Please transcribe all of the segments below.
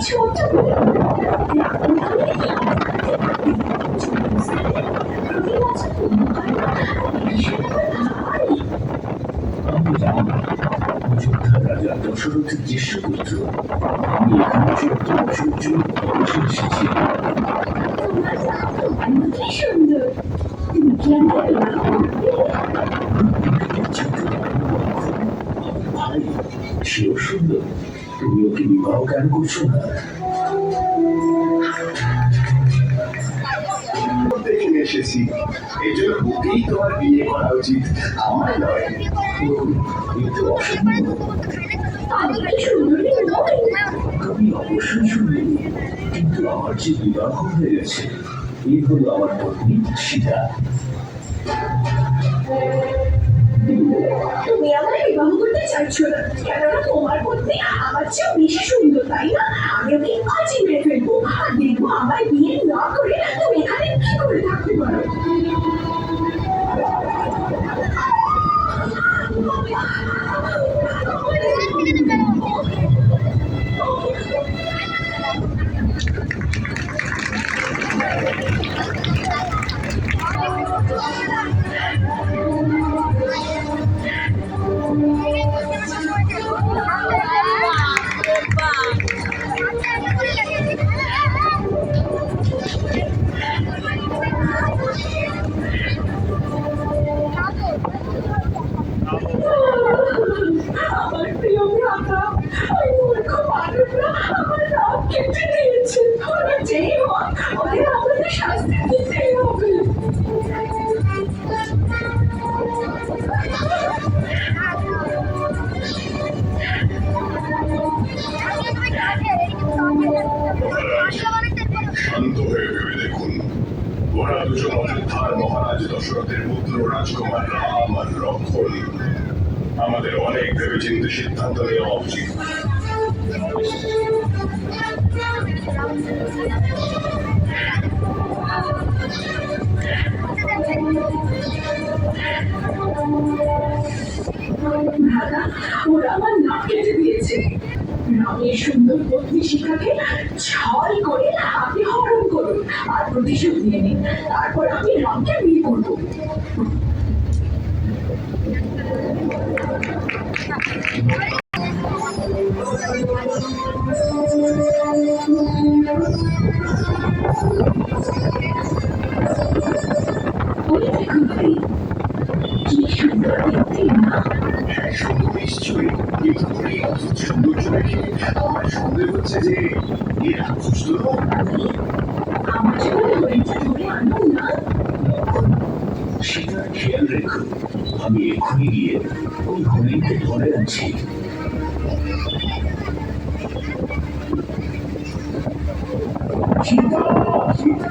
ছোট আমি জানি না অযোধ্যা রাজা দশরথের জ্যেষ্ঠ পুত্র আমি এখানে চোদ্দ বছর জন্য বসে এসেছি তোমার নাম তোমার মতোই সুন্দর তুমি কি আমার বিবাহ করবে ভাই সেও সুন্দর তুমি ওকে বিবাহ কেন করছ না এসেছি। এই জন্য ওকেই করা উচিত। আমার নয় কিন্তু অসম্ভব। আমি অবশ্যই শুনলি কিন্তু আমার যে বিবাহ হয়ে এই হলো আমার পত্নী সীতা তুমি করতে না কেননা তোমার পত্নী আমার চেয়েও বেশি সুন্দর, তাই না? আমি ওকে আজই মেরে ফেলব। আর দেখব আমার বিয়ে না করে তুমি এখানে কি করে থাকতে পারো? শান্ত হয়ে ভেবে মহারাজ দশরথের পুত্র রাজকুমার রাম আমাদের অনেক ভেবেচিন্তে সিদ্ধান্ত নেওয়া উচিত। দাদা, ওরা আমার নাক কেটে দিয়েছে। রামের সুন্দর পত্নী শিখাকে ছল করে আপনি হরণ করুন আর প্রতিশোধ নিয়ে নিন। তারপর আমি রামকে বিয়ে করব। ওই সুন্দর নিশ্চয়ই এই হচ্ছে যে খেয়াল রেখো আমি এক্ষুনি গিয়ে ওই হরিণকে ধরে আনছি সীতা সীতা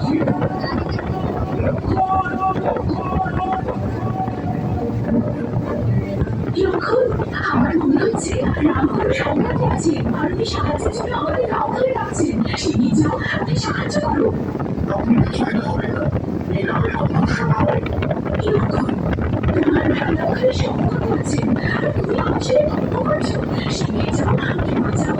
সীতা আমার মনে হচ্ছে কোনো সংবাদে আছে ভারতের সাহায্যের জন্য আমাদের ধরে রাখছেন সেদিকে যাও ওকে সাহায্য করো আপনি কিছুই হবে? না এই রামের অদৃশ্য হবে লক্ষণ তোমার ভাই করছেন আর তুমি আমার সাথে গল্প করছ সেদিকে যাও আমাকে বাঁচাও।